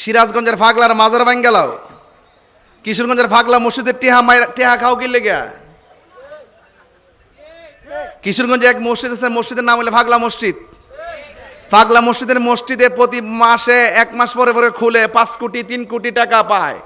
সিরাজগঞ্জের ফাগলার মাজার ভাঙ্গ গেলাও কিশোরগঞ্জের ফাগলা মসজিদের টেহা মায়ের টেহা খাও কি লেগে? কিশোরগঞ্জে এক মসজিদ আছে, মসজিদের নাম হলে ফাগলা মসজিদ। ফাগলা মসজিদের মসজিদে প্রতি মাসে এক মাস পরে পরে খুলে, পাঁচ কোটি, তিন কোটি টাকা পায়।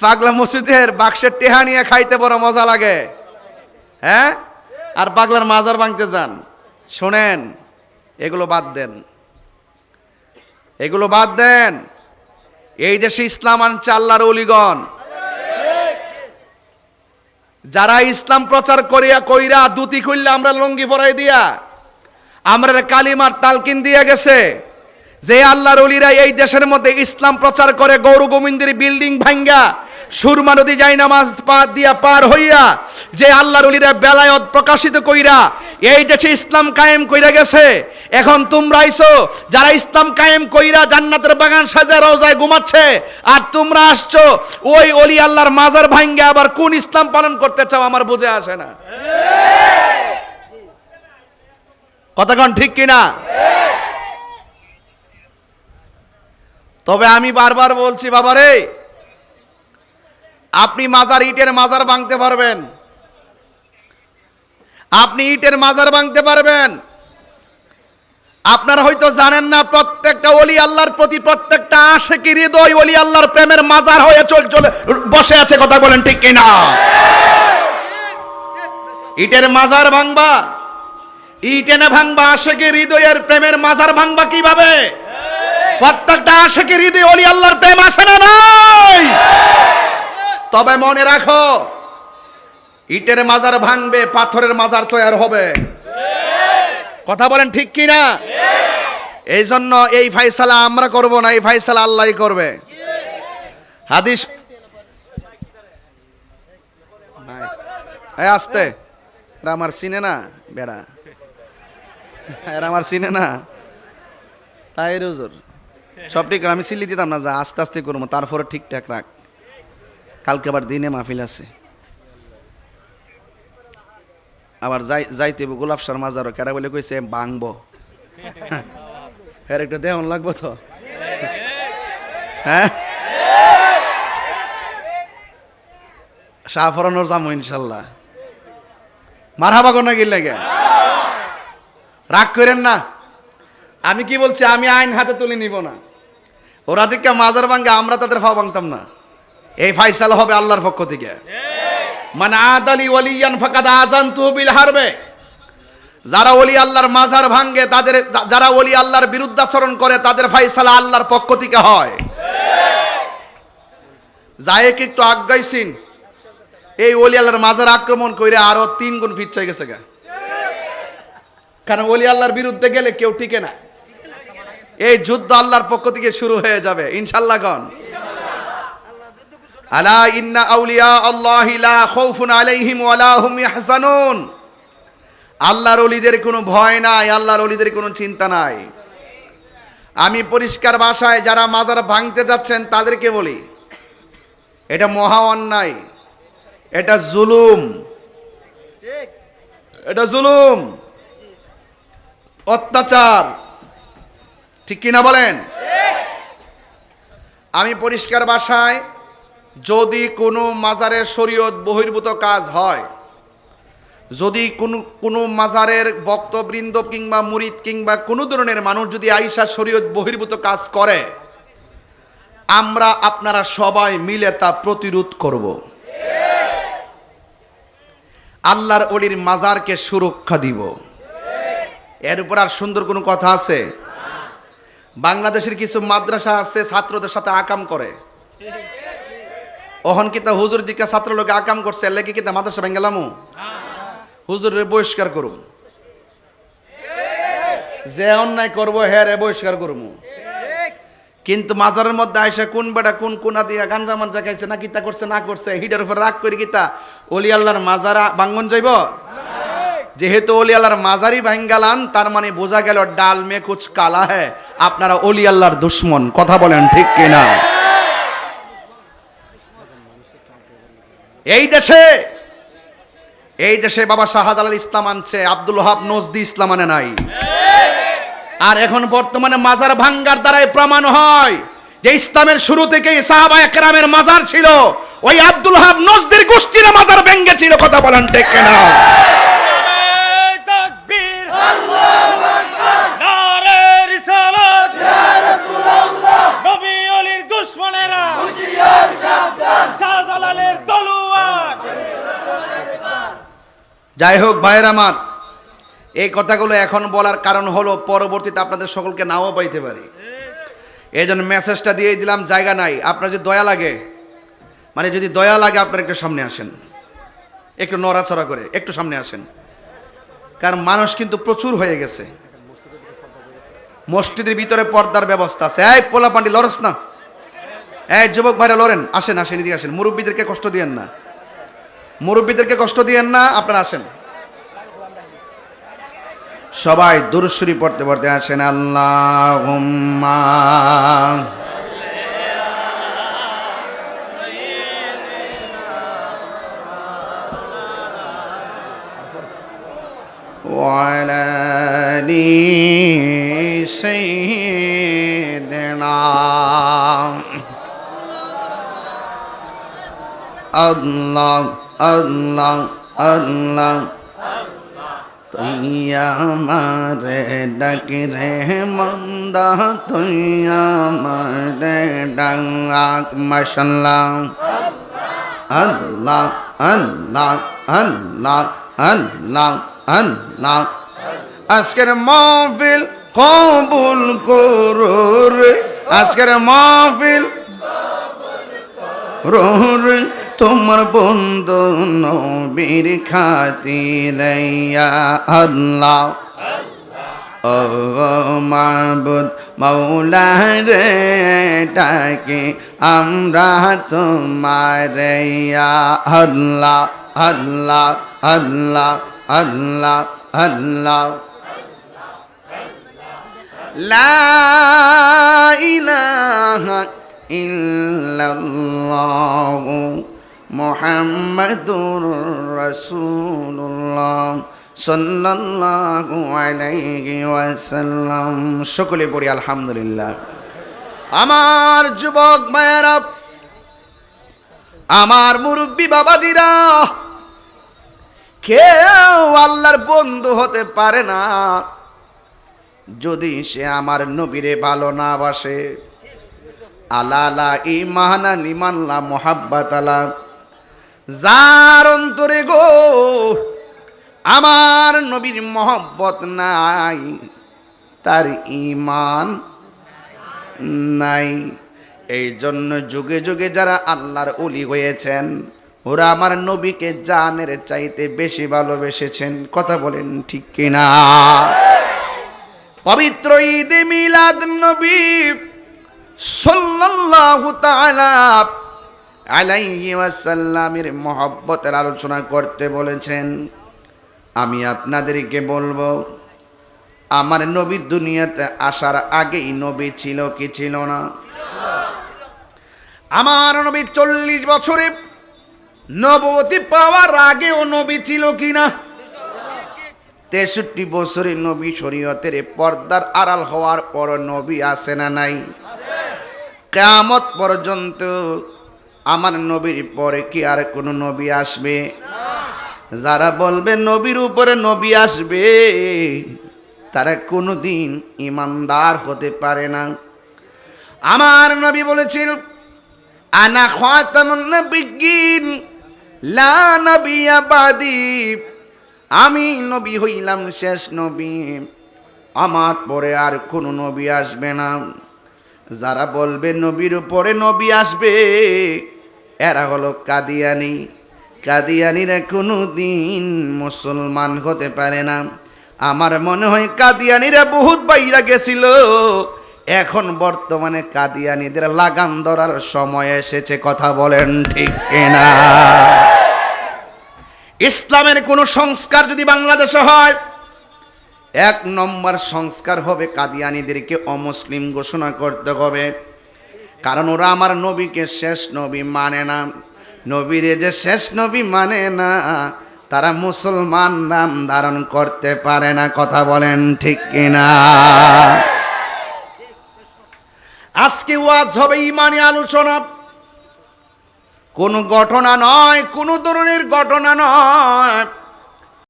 পাগলা মসজিদের বাক্সের টেহা নিয়ে খাইতে বড় মজা লাগে। হ্যাঁ? আর পাগলার মাজার ভাঙতে যান। শোনেন, এগুলো বাদ দেন। এগুলো বাদ দেন। এই দেশে ইসলাম আনছে আল্লাহর অলিগণ। যারা ইসলাম প্রচার করিয়া কইরা দুতি খুললে আমরা লঙ্গি পরাই দিয়া। আমরা কালিমার তালকিন দিয়ে গেছে। যে আল্লাহর অলিরা এই দেশের মধ্যে ইসলাম প্রচার করে গৌর গোবিন্দের বিল্ডিং ভাঙ্গা সুরমা নদী যাই নামাজ পা, দিয়া পার হইয়া যে আল্লাহর অলিরা বেলায়ত প্রকাশিত কইরা, এই দেশে ইসলাম কায়েম কইরা গেছে। এখন তোমরা আইছো যারা ইসলাম কায়েম কইরা জান্নাতের বাগান সাজা রোজায় ঘুমাচ্ছে, আর তোমরা আসছো, ওই অলি আল্লাহর মাজার ভাঙ্গা আবার কোন ইসলাম পালন করতে চাও আমার বুঝে আসে না। কথাক্ষণ ঠিক কিনা? তবে আমি বারবার বলছি, বাবারে আপনি মাজার ইটের মাজার ভাঙতে পারবেন। আপনি ইটের মাজার ভাঙতে পারবেন। আপনারা হয়তো জানেন না, প্রত্যেকটা অলি আল্লাহর প্রতি প্রত্যেকটা আশেকি হৃদয় অলি আল্লাহর প্রেমের মাজার হয়ে চল চলে, বসে আছে কথা বলেন ঠিক কিনা? ইটের মাজার ভাঙবা ইটেনে ভাঙবা আশেকি হৃদয়ের প্রেমের মাজার ভাঙবা কীভাবে? প্রত্যেকটা আশেকি হৃদয় অলি আল্লাহর প্রেম আছে না নাই? তবে মনে রাখো, ইটের মাজার ভাঙবে, পাথরের মাজার তৈরি হবে। কথা বলেন ঠিক কি না এই জন্য এই ফাইসালা আমরা করব না, এই ফাইসালা আল্লাহই করবে। হাদিস আসতে আমার চিনে না, বেড়া। আমার চিনে না। তাই রুজুর সব ঠিক আমি সিলি দিতাম না, যা আস্তে আস্তে করব, তারপরে ঠিকঠাক রাখ। কালকে আবার দিনে মাহফিল আছে। আবার যাই যাইতে গোলাপ শর্মা যারো কেটা বলে কইছে, বাংবো। হ্যাঁ একটা দেহন লাগবো তো? হ্যাঁ? শাহফরানোর যাব ইনশাল্লাহ। মারহাবা কোন গিল লাগে। রাগ করেন না। আমি কি বলছি, আমি আইন হাতে তুলে নিব না। ওরা দিকে মাজার ভাঙ্গে, আমরা তাদের ফাও ভাঙতাম না। এই ফাইসাল হবে আল্লাহর পক্ষ থেকে। মানে আদালি ওলিয়ান ফাকাদ আজান তুহবিল হারবে। যারা ওলি আল্লাহর মাজার ভাঙ্গে তাদের যারা ওলি আল্লাহর বিরুদ্ধাচরণ করে, তাদের ফাইসালা আল্লাহর পক্ষ থেকে হয়। জায়েক একটু আজ্ঞাইছিন এই ওলি আল্লাহর মাজার আক্রমণ করে আরও তিন গুণ ফিরছে গেছে গা। কারণ ওলি আল্লাহর বিরুদ্ধে গেলে কেউ টিকে না। এই যুদ্ধ আল্লাহর পক্ষ থেকে শুরু হয়ে যাবে ইনশাল্লাহ গণ। আলা ইন্না আউলিয়া আল্লাহি লা খাউফুন আলাইহিম ওয়ালা হুম ইয়াহজানুন। আল্লাহর ওলিদের কোনো ভয় নাই, আল্লাহর ওলিদের কোনো চিন্তা নাই। আমি পরিষ্কার ভাষায় যারা মাজার ভাঙতে যাচ্ছেন তাদেরকে বলি, এটা মহা অন্যায়, এটা জুলুম এটা জুলুম, অত্যাচার। ঠিক কিনা বলেন? আমি পরিষ্কার ভাষায় যদি কোনো মাজারের শরীয়ত বহির্ভূত কাজ হয়, যদি কোনো কোনো মাজারের বক্তবৃন্দ কিংবা মুরিদ কিংবা কোনো ধরনের মানুষ যদি আইসা শরীয়ত বহির্ভূত কাজ করে, আমরা আপনারা সবাই মিলে তা প্রতিরোধ করব। আল্লাহর অলির মাজারকে সুরক্ষা দিব। এর উপর আর সুন্দর কোনো কথা আছে? বাংলাদেশের কিছু মাদ্রাসা আছে, ছাত্রদের সাথে আকাম করে। অহন কিতা হুজুর দিকে ছাত্র লোকে আকাম করছে লেগে কিতা মাদ্রাসা ভেঙ্গেলামু হুজুরের বহিষ্কার করুম। যে অন্যায় করব হ্যাঁ রে বহিষ্কার করব কিন্তু মাজারের মধ্যে আইসা কোন বেটা, কোন কোনা দিয়া গাঞ্জা মাঞ্জা খাইছে, না কিতা করছে, না করছে হিটার উপর রাগ করে কিতা অলি আল্লাহর মাজারা বাঙ্গন যাইব? যেহেতু অলি আল্লাহর মাজারি ভাঙ্গালান তার মানে বোঝা গেল ডাল মে কুচ কালা হ্যাঁ আপনারা অলি আল্লাহর দুশ্মন। কথা বলেন ঠিক কিনা? এই দেশে এই দেশে বাবা শাহাদাল ইসলাম আনছে, আব্দুল হাব নজদি ইসলাম আনে নাই। আর এখন বর্তমানে মাজার ভাঙ্গার দ্বারাই প্রমাণ হয় যে ইসলামের শুরু থেকেই সাহাবা একরামের মাজার ছিল। ওই আব্দুল হাব নজদির গোষ্ঠীর মাজার ভেঙ্গে ছিল, কথা বলেন ঠিক আল্লাহু যাই হোক, ভাইয়ের আমার, এই কথাগুলো এখন বলার কারণ হলো পরবর্তীতে আপনাদের সকলকে নাও পাইতে পারি। এই জন্য মেসেজটা দিয়ে দিলাম, জায়গা নাই। আপনার যদি দয়া লাগে মানে যদি দয়া লাগে, আপনার একটু সামনে আসেন। একটু নড়াচড়া করে, একটু সামনে আসেন। কারণ মানুষ কিন্তু প্রচুর হয়ে গেছে। মসজিদের ভিতরে পর্দার ব্যবস্থা আছে। এই পোলা পান্ডি লড়স না। এই যুবক ভাইরা লড়েন। আসেন আসেন, এদিকে আসেন। মুরব্বীদেরকে কষ্ট দিয়েন না। মুরব্বীদেরকে কষ্ট দিয়েন না আপনারা আসেন। সবাই দুরুশ্বরী পড়তে পড়তে আসেন আল্লাহ ওয়ালানি আল্লাহ আল্লাহ আল্লাহ। তুই আমার ডাকি রে মন্দা, তুই আমার ডাক, মাশাল্লাহ। আল্লাহ আল্লাহ আল্লাহ আল্লাহ আল্লাহ। আজকের মাহফিল কবুল করুর, আজকের মাহফিল রোর তোমার বন্ধু নবীর খাতিরাইয়া আল্লাহ। ও মাবুদ মৌলা রে ডাকে আমরা তোমার আল্লাহ আল্লাহ আল্লাহ আল্লাহ আল্লাহ। লা ইলাহা ইল্লাল্লাহ। মুহাম্মাদুর রাসূলুল্লাহ সাল্লাল্লাহু আলাইহি ওয়াসাল্লাম। সকলে পড়ি আলহামদুলিল্লাহ। আমার যুবক মায়েরা, আমার মুরব্বী বাবাজিরা, কেউ আল্লাহর বন্ধু হতে পারে না যদি সে আমার নবীরে ভালো না বাসে। আলা আলা ইমানা লিমাল্লা মোহাব্বাত আলা যার অন্তরে গো আমার নবীর মহব্বত নাই, তার ইমান নাই। এই জন্য যুগে যুগে যারা আল্লাহর অলি হয়েছেন, ওরা আমার নবীকে জানের চাইতে বেশি ভালোবেসেছেন। কথা বলেন ঠিক কিনা? পবিত্র ঈদে মিলাদ নবী সাল্লাল্লাহু তাআলা আলাইহি ওয়াসাল্লামের মহব্বতের আলোচনা করতে বলেছেন। আমি আপনাদেরকে বলব, আমার নবী দুনিয়াতে আসার আগেই নবী ছিল কি ছিল না? আমার নবী চল্লিশ বছরে নবতী পাওয়ার আগেও নবী ছিল কি না তেষট্টি বছরে নবী শরীয়তের পর্দার আড়াল হওয়ার পর নবী আসে না নাই? কেয়ামত পর্যন্ত আমার নবীর পরে কি আর কোনো নবী আসবে? যারা বলবে নবীর উপরে নবী আসবে, তারা কোনো দিন ইমানদার হতে পারে না। আমার নবী বলেছিল, আনা খাতামুন নবিয়্যিন, লা নবিয়া বাদি। আমি নবী হইলাম শেষ নবী। আমার পরে আর কোনো নবী আসবে না। যারা বলবে নবীর উপরে নবী আসবে, এরা হলো কাদিয়ানি। কাদিয়ানিরা কোনো দিন মুসলমান হতে পারে না। আমার মনে হয় কাদিয়ানিরা বহুত বাইরা গেছিল। এখন বর্তমানে কাদিয়ানিদের লাগাম ধরার সময় এসেছে, কথা বলেন ঠিক কিনা। ইসলামের কোনো সংস্কার যদি বাংলাদেশে হয় এক নম্বর সংস্কার হবে কাদিয়ানিদেরকে অমুসলিম ঘোষণা করতে হবে। কারণ ওরা আমার নবীকে শেষ নবী মানে না। নবীরে যে শেষ নবী মানে না, তারা মুসলমান নাম ধারণ করতে পারে না, কথা বলেন ঠিক কিনা? আজকে ওয়াজ হবে ইমানি আলোচনা। কোন ঘটনা নয়, কোন ধরনের ঘটনা নয়।